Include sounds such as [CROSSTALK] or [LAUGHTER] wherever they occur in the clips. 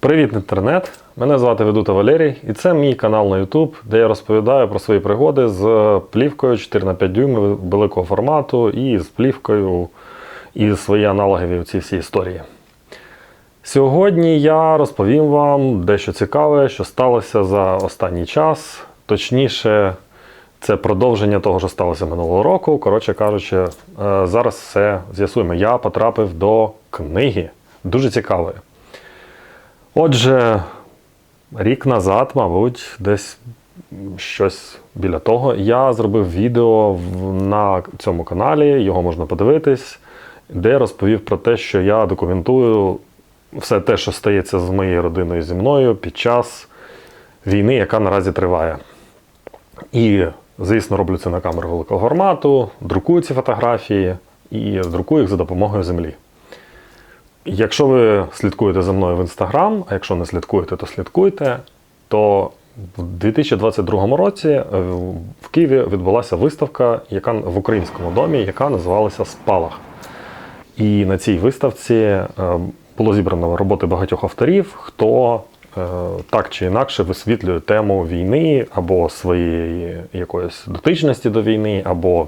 Привіт, інтернет! Мене звати Ведута Валерій, і це мій канал на YouTube, де я розповідаю про свої пригоди з плівкою 4 на 5 дюймів великого формату і з плівкою і свої аналоги в цій всій історії. Сьогодні я розповім вам дещо цікаве, що сталося за останній час. Точніше, це продовження того, що сталося минулого року. Коротше кажучи, е, зараз все з'ясуємо. Я потрапив до книги. Дуже цікавої. Отже, рік назад, мабуть, десь щось біля того, я зробив відео на цьому каналі, його можна подивитись, де розповів про те, що я документую все те, що стається з моєю родиною зі мною під час війни, яка наразі триває. І, звісно, роблю це на камеру великого формату, друкую ці фотографії і друкую їх за допомогою землі. Якщо ви слідкуєте за мною в інстаграм, а якщо не слідкуєте, то слідкуйте, то в 2022 році е, в Києві відбулася виставка, яка в українському домі, яка називалася Спалах. І на цій виставці е, було зібрано роботи багатьох авторів, хто е, так чи інакше висвітлює тему війни або своєї якоїсь дотичності до війни, або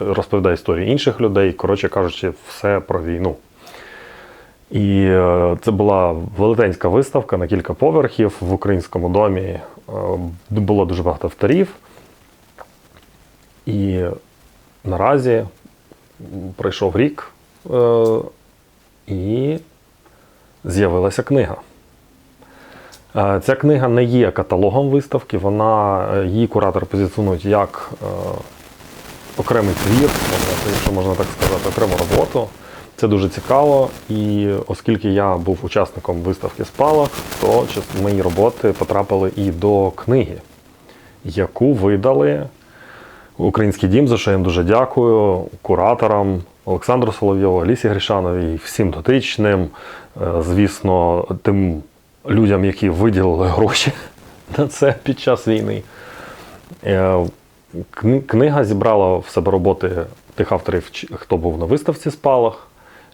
розповідає історії інших людей. Коротше кажучи, все про війну. І е, це була велетенська виставка на кілька поверхів в українському домі. Е, Було дуже багато авторів. І наразі пройшов рік, е, і з'явилася книга. Ця книга не є каталогом виставки, вона її куратор позиціонують як окремий твір, якщо можна так сказати, окрему роботу. Це дуже цікаво, і оскільки я був учасником виставки Спалах, то мої роботи потрапили і до книги, яку видали Український дім, за що я їм дуже дякую, кураторам Олександру Соловйову, Алісі Грішановій, всім дотичним, е, звісно, тим людям, які виділили гроші [LAUGHS] на це під час війни. Е, Книга зібрала в себе роботи тих авторів, хто був на виставці Спалах,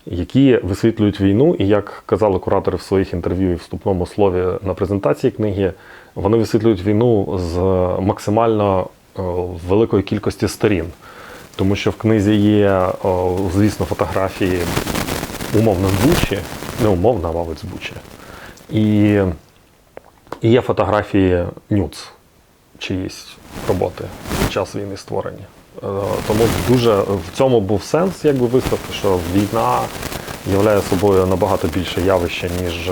які висвітлюють війну, і як казали куратори в своїх інтерв'ю і вступному слові на презентації книги, вони висвітлюють війну з максимально е, великої кількості сторін. Тому що в книзі є, звісно, фотографії умовно з Бучі, не умовно, а мабуть, з Бучі. І, і є фотографії нюц, чиїсь роботи під час війни створені. Е, Тому дуже в цьому був сенс якби виставки, що війна являє собою набагато більше явище, ніж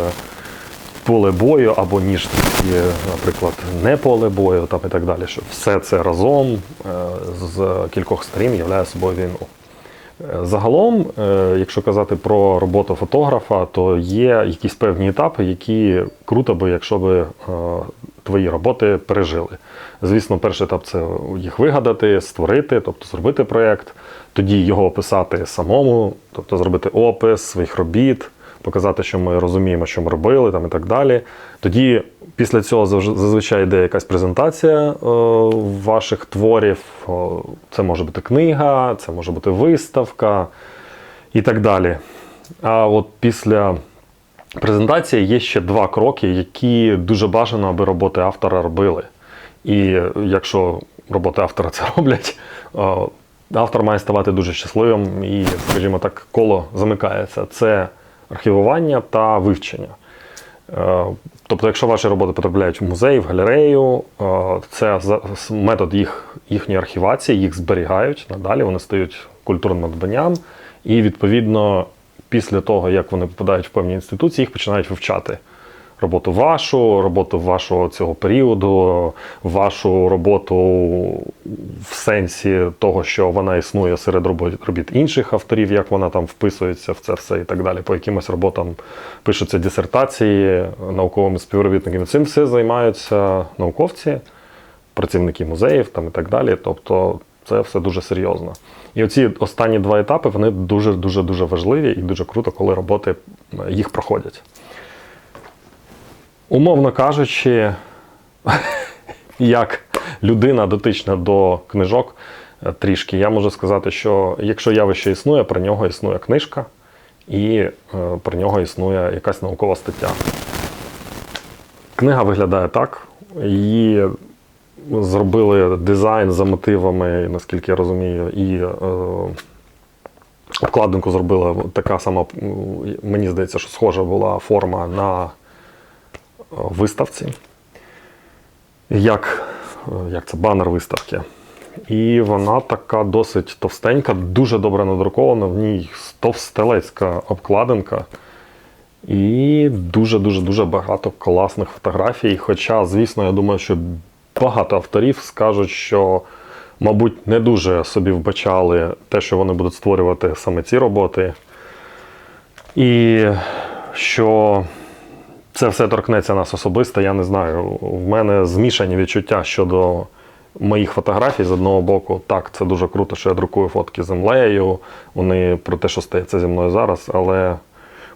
поле бою, або ніж такі, наприклад, не поле бою там і так далі. Що все це разом е, з кількох сторін являє собою війну. Е, Загалом, е, якщо казати про роботу фотографа, то є якісь певні етапи, які круто би, якщо би е, твої роботи пережили. Звісно, перший етап це їх вигадати, створити, тобто зробити проєкт, тоді його описати самому, тобто зробити опис своїх робіт, показати, що ми розуміємо, що ми робили, там і так далі. Тоді після цього зазвичай йде якась презентація е, ваших творів. О, Це може бути книга, це може бути виставка і так далі. А от після презентації є ще два кроки, які дуже бажано, аби роботи автора робили. І якщо роботи автора це роблять, е, автор має ставати дуже щасливим і, скажімо так, коло замикається. Це архівування та вивчення. Е, Тобто, якщо ваші роботи потрапляють в музей, в галерею, е, це метод їх, їхньої архівації, їх зберігають надалі, вони стають культурним надбанням, і відповідно, після того, як вони попадають в певні інституції, їх починають вивчати. Роботу вашу, роботу вашого цього періоду, вашу роботу в сенсі того, що вона існує серед робіт інших авторів, як вона там вписується в це все і так далі. По якимось роботам пишуться дисертації науковими співробітниками. Цим все займаються науковці, працівники музеїв там і так далі. Тобто це все дуже серйозно. І оці останні два етапи вони дуже дуже дуже важливі і дуже круто, коли роботи е, їх проходять. Умовно кажучи, [LAUGHS] як людина дотична до книжок е, трішки, я можу сказати, що якщо явище існує, про нього існує книжка і е, про нього існує якась наукова стаття. Книга виглядає так. Її зробили дизайн за мотивами, наскільки я розумію, і е, обкладинку зробила така сама, мені здається, що схожа була форма на е, виставці. Як, е, як це банер виставки. І вона така досить товстенька, дуже добре надрукована, в ній товстелецька обкладинка. І дуже-дуже дуже багато класних фотографій. Хоча, звісно, я думаю, що багато авторів скажуть, що, мабуть, не дуже собі вбачали те, що вони будуть створювати саме ці роботи. І що це все торкнеться нас особисто, я не знаю. В мене змішані відчуття щодо моїх фотографій з одного боку. Так, це дуже круто, що я друкую фотки землею. Вони про те, що стається зі мною зараз, але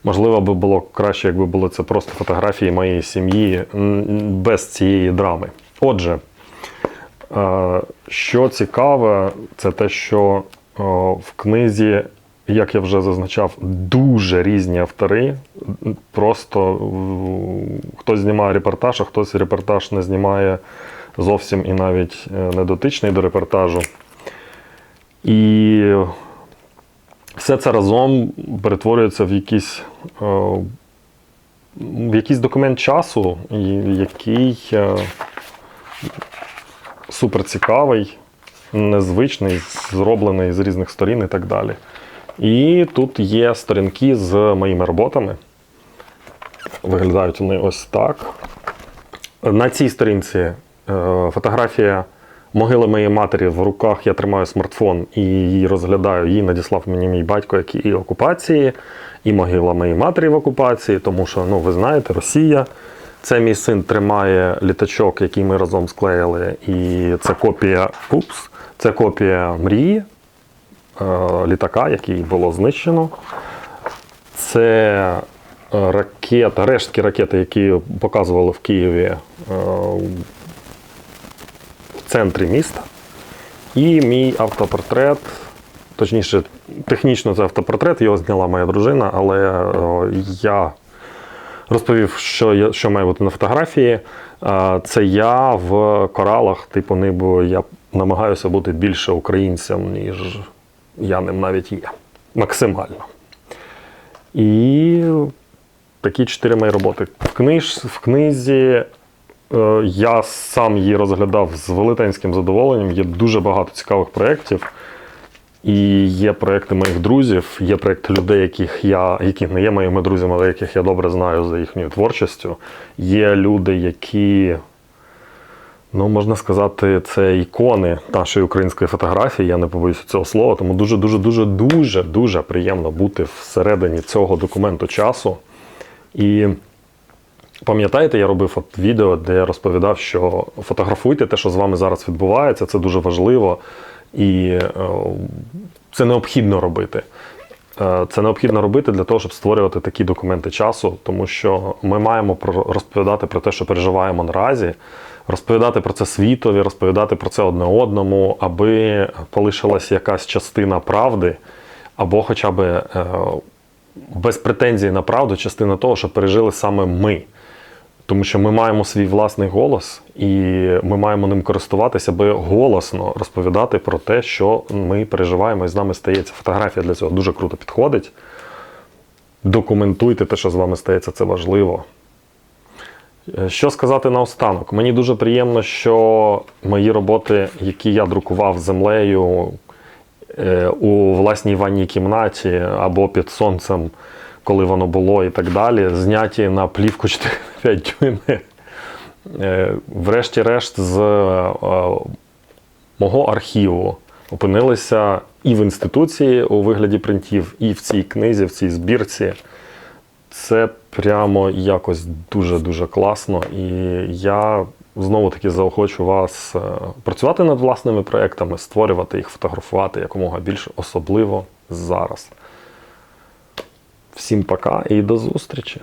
можливо би було краще, якби були це просто фотографії моєї сім'ї без цієї драми. Отже, е, що цікаве, це те, що е, в книзі, як я вже зазначав, дуже різні автори. Просто в- хтось знімає репортаж, а хтось репортаж не знімає зовсім і навіть е, не дотичний до репортажу. І все це разом перетворюється в якийсь, е, в якийсь документ часу, який е, суперцікавий, незвичний, зроблений з різних сторін і так далі. І тут є сторінки з моїми роботами. Виглядають вони ось так. На цій сторінці е, фотографія могили моєї матері в руках. Я тримаю смартфон і її розглядаю. Її надіслав мені мій батько, який і окупації, і могила моєї матері в окупації, тому що, ну, ви знаєте, Росія. Це мій син тримає літачок, який ми разом склеїли, і це копія упс, це копія мрії е, літака, який було знищено. Це е, ракета, рештки ракети, які показували в Києві е, в центрі міста. І мій автопортрет, точніше, технічно це автопортрет, його зняла моя дружина, але я розповів, що, я, що має бути на фотографії. Це я в коралах, типу, ніби я намагаюся бути більше українцем, ніж я ним навіть є. Максимально. І такі чотири мої роботи. В, книж, в книзі е, я сам її розглядав з велетенським задоволенням. Є дуже багато цікавих проєктів. І є проекти моїх друзів, є проекти людей, яких я, які не є моїми друзями, але яких я добре знаю за їхньою творчістю. Є люди, які, ну можна сказати, це ікони нашої української фотографії. Я не побоюся цього слова. Тому дуже, дуже, дуже, дуже, дуже приємно бути всередині цього документу часу. І пам'ятаєте, я робив от відео, де я розповідав, що фотографуйте те, що з вами зараз відбувається, це дуже важливо. І е, це необхідно робити. Е, Це необхідно робити для того, щоб створювати такі документи часу, тому що ми маємо розповідати про те, що переживаємо наразі, розповідати про це світові, розповідати про це одне одному, аби полишилась якась частина правди, або хоча б е, без претензій на правду, частина того, що пережили саме ми. Тому що ми маємо свій власний голос, і ми маємо ним користуватися, аби голосно розповідати про те, що ми переживаємо і з нами стається. Фотографія для цього дуже круто підходить. Документуйте те, що з вами стається, це важливо. Е, Що сказати наостанок? Мені дуже приємно, що мої роботи, які я друкував землею е, у власній ванній кімнаті або під сонцем, коли воно було і так далі, зняті на плівку 4-5 дюймів. Е, Врешті-решт, з е, мого архіву опинилися і в інституції у вигляді принтів, і в цій книзі, в цій збірці. Це прямо якось дуже-дуже класно. І я знову таки заохочу вас е, працювати над власними проектами, створювати їх, фотографувати якомога більше, особливо зараз. Всім пока і до зустрічі!